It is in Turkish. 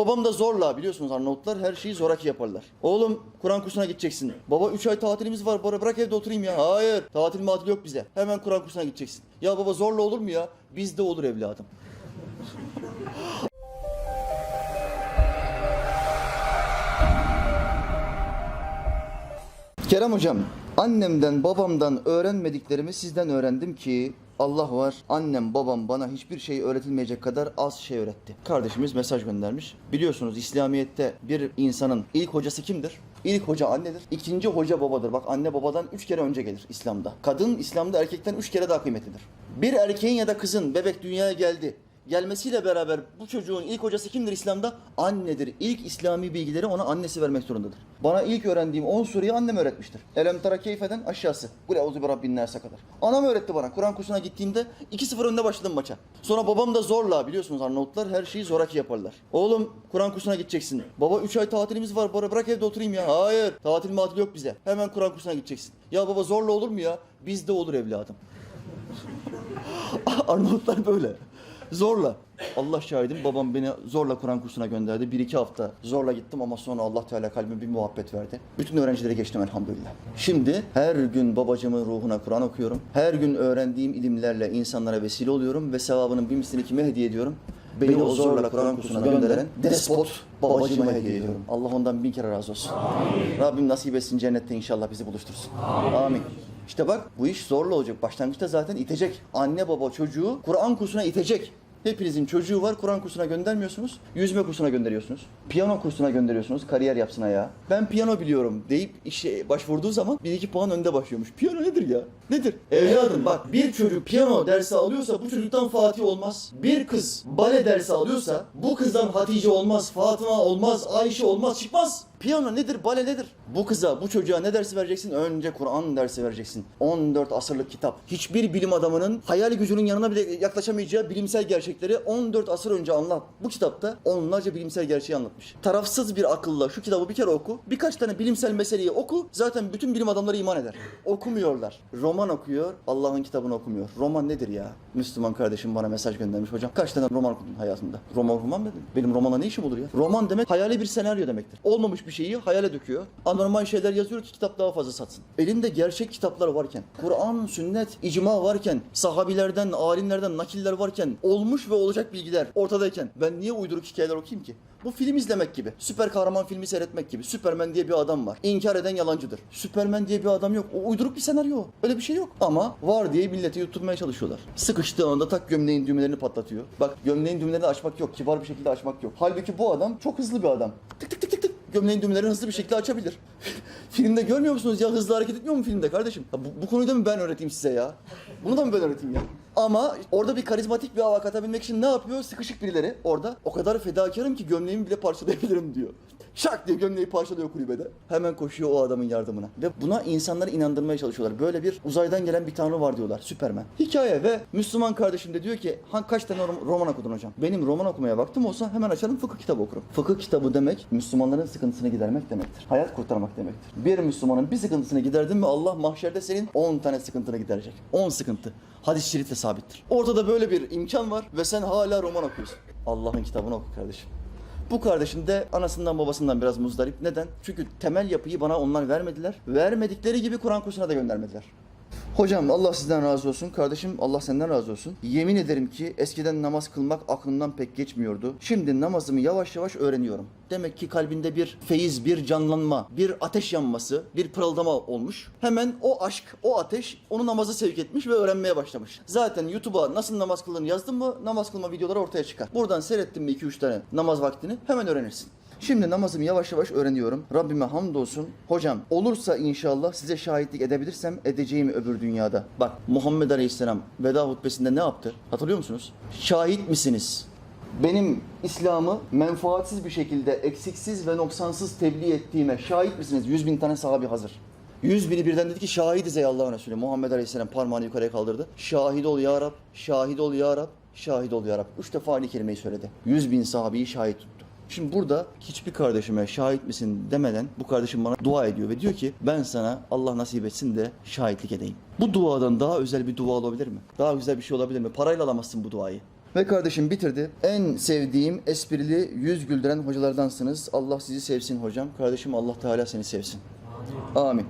babam da zorla biliyorsunuz Arnavutlar her şeyi zoraki yaparlar. Oğlum Kur'an kursuna gideceksin. Baba 3 ay tatilimiz var bana bırak evde oturayım ya. Hayır tatil matil yok bize. Hemen Kur'an kursuna gideceksin. Ya baba zorla olur mu ya? Bizde olur evladım. Kerem hocam, annemden babamdan öğrenmediklerimi sizden öğrendim ki Allah var. Annem babam bana hiçbir şey öğretilmeyecek kadar az şey öğretti. Kardeşimiz mesaj göndermiş. Biliyorsunuz İslamiyet'te bir insanın ilk hocası kimdir? İlk hoca annedir. İkinci hoca babadır. Bak anne babadan üç kere önce gelir İslam'da. Kadın İslam'da erkekten üç kere daha kıymetlidir. Bir erkeğin ya da kızın bebek dünyaya geldi gelmesiyle beraber bu çocuğun ilk hocası kimdir İslam'da? Annedir. İlk İslami bilgileri ona annesi vermek zorundadır. Bana ilk öğrendiğim 10 sureyi annem öğretmiştir. Elem tara keyfeden aşağısı. Kul euzu bi rabbin kadar. Anam öğretti bana. Kur'an kursuna gittiğimde 2-0 önde başladım maça. Sonra babam da zorla biliyorsunuz Arnavutlar her şeyi zoraki yaparlar. Oğlum Kur'an kursuna gideceksin. Baba 3 ay tatilimiz var bana bırak evde oturayım ya. Hayır tatil matil yok bize. Hemen Kur'an kursuna gideceksin. Ya baba zorla olur mu ya? Bizde olur evladım. Arnavutlar böyle. Zorla. Allah şahidim babam beni zorla Kur'an kursuna gönderdi. Bir iki hafta zorla gittim ama sonra Allah Teala kalbime bir muhabbet verdi. Bütün öğrencileri geçtim elhamdülillah. Şimdi her gün babacımın ruhuna Kur'an okuyorum. Her gün öğrendiğim ilimlerle insanlara vesile oluyorum ve sevabının bir mislini kime hediye ediyorum? Beni, o zorla Kur'an kursuna gönderen despot babacıma hediye ediyorum. Allah ondan bin kere razı olsun. Rabbim nasip etsin cennette inşallah bizi buluştursun. Amin. İşte bak bu iş zorla olacak. Başlangıçta zaten itecek. Anne baba çocuğu Kur'an kursuna itecek. Hepinizin çocuğu var Kur'an kursuna göndermiyorsunuz. Yüzme kursuna gönderiyorsunuz. Piyano kursuna gönderiyorsunuz. Kariyer yapsın ya. Ben piyano biliyorum deyip işe başvurduğu zaman bir iki puan önde başlıyormuş. Piyano nedir ya? Nedir? Evladım bak bir çocuk piyano dersi alıyorsa bu çocuktan Fatih olmaz. Bir kız bale dersi alıyorsa bu kızdan Hatice olmaz, Fatıma olmaz, Ayşe olmaz, çıkmaz. Piyano nedir, bale nedir? Bu kıza, bu çocuğa ne dersi vereceksin? Önce Kur'an dersi vereceksin. 14 asırlık kitap. Hiçbir bilim adamının hayal gücünün yanına bile yaklaşamayacağı bilimsel gerçekleri 14 asır önce anlat. Bu kitapta onlarca bilimsel gerçeği anlatmış. Tarafsız bir akılla şu kitabı bir kere oku. Birkaç tane bilimsel meseleyi oku. Zaten bütün bilim adamları iman eder. Okumuyorlar. Roman okuyor, Allah'ın kitabını okumuyor. Roman nedir ya? Müslüman kardeşim bana mesaj göndermiş. Hocam kaç tane roman okudun hayatında? Roman roman dedim. Benim romanla ne işim olur ya? Roman demek hayali bir senaryo demektir. Olmamış bir şeyi hayale döküyor. Anormal şeyler yazıyor ki kitap daha fazla satsın. Elinde gerçek kitaplar varken, Kur'an, sünnet, icma varken, sahabilerden, alimlerden nakiller varken, olmuş ve olacak bilgiler ortadayken ben niye uyduruk hikayeler okuyayım ki? Bu film izlemek gibi. Süper kahraman filmi seyretmek gibi. Süpermen diye bir adam var. İnkar eden yalancıdır. Süpermen diye bir adam yok. O uyduruk bir senaryo. Öyle bir şey yok. Ama var diye milleti yutturmaya çalışıyorlar. Sıkıştığı anda tak gömleğin düğmelerini patlatıyor. Bak gömleğin düğmelerini açmak yok. Kibar bir şekilde açmak yok. Halbuki bu adam çok hızlı bir adam. Tık tık tık tık. Gömleğin düğmelerini hızlı bir şekilde açabilir. filmde görmüyor musunuz ya? Hızlı hareket etmiyor mu filmde kardeşim? Ya bu, bu konuyu da mı ben öğreteyim size ya? Bunu da mı ben öğreteyim ya? Ama orada bir karizmatik bir hava katabilmek için ne yapıyor? Sıkışık birileri orada. O kadar fedakarım ki gömleğimi bile parçalayabilirim diyor. Şak diye gömleği parçalıyor kulübede. Hemen koşuyor o adamın yardımına. Ve buna insanları inandırmaya çalışıyorlar. Böyle bir uzaydan gelen bir tanrı var diyorlar. Süpermen. Hikaye ve Müslüman kardeşim de diyor ki "Ha, kaç tane rom- roman okudun hocam? Benim roman okumaya vaktim olsa hemen açarım fıkıh kitabı okurum. Fıkıh kitabı demek Müslümanların sıkıntısını gidermek demektir. Hayat kurtarmak demektir. Bir Müslümanın bir sıkıntısını giderdin mi Allah mahşerde senin 10 tane sıkıntını giderecek. 10 sıkıntı. Hadis-i şerifle sabittir. Ortada böyle bir imkan var ve sen hala roman okuyorsun. Allah'ın kitabını oku kardeşim. Bu kardeşim de anasından babasından biraz muzdarip. Neden? Çünkü temel yapıyı bana onlar vermediler. Vermedikleri gibi Kur'an kursuna da göndermediler. Hocam Allah sizden razı olsun. Kardeşim Allah senden razı olsun. Yemin ederim ki eskiden namaz kılmak aklımdan pek geçmiyordu. Şimdi namazımı yavaş yavaş öğreniyorum. Demek ki kalbinde bir feyiz, bir canlanma, bir ateş yanması, bir pırıldama olmuş. Hemen o aşk, o ateş onu namaza sevk etmiş ve öğrenmeye başlamış. Zaten YouTube'a nasıl namaz kılın yazdım mı namaz kılma videoları ortaya çıkar. Buradan seyrettin mi 2-3 tane namaz vaktini hemen öğrenirsin. Şimdi namazımı yavaş yavaş öğreniyorum. Rabbime hamdolsun. Hocam olursa inşallah size şahitlik edebilirsem edeceğim öbür dünyada. Bak Muhammed Aleyhisselam veda hutbesinde ne yaptı? Hatırlıyor musunuz? Şahit misiniz? Benim İslam'ı menfaatsiz bir şekilde eksiksiz ve noksansız tebliğ ettiğime şahit misiniz? Yüz bin tane sahabi hazır. Yüz bini birden dedi ki şahidiz ey Allah'ın Resulü. Muhammed Aleyhisselam parmağını yukarıya kaldırdı. Şahit ol ya Rab, şahit ol ya Rab, şahit ol ya Rab. Üç defa aynı kelimeyi söyledi. Yüz bin sahabeyi şahit tuttu. Şimdi burada hiçbir kardeşime şahit misin demeden bu kardeşim bana dua ediyor ve diyor ki ben sana Allah nasip etsin de şahitlik edeyim. Bu duadan daha özel bir dua olabilir mi? Daha güzel bir şey olabilir mi? Parayla alamazsın bu duayı. Ve kardeşim bitirdi. En sevdiğim esprili, yüz güldüren hocalardansınız. Allah sizi sevsin hocam. Kardeşim Allah Teala seni sevsin. Amin.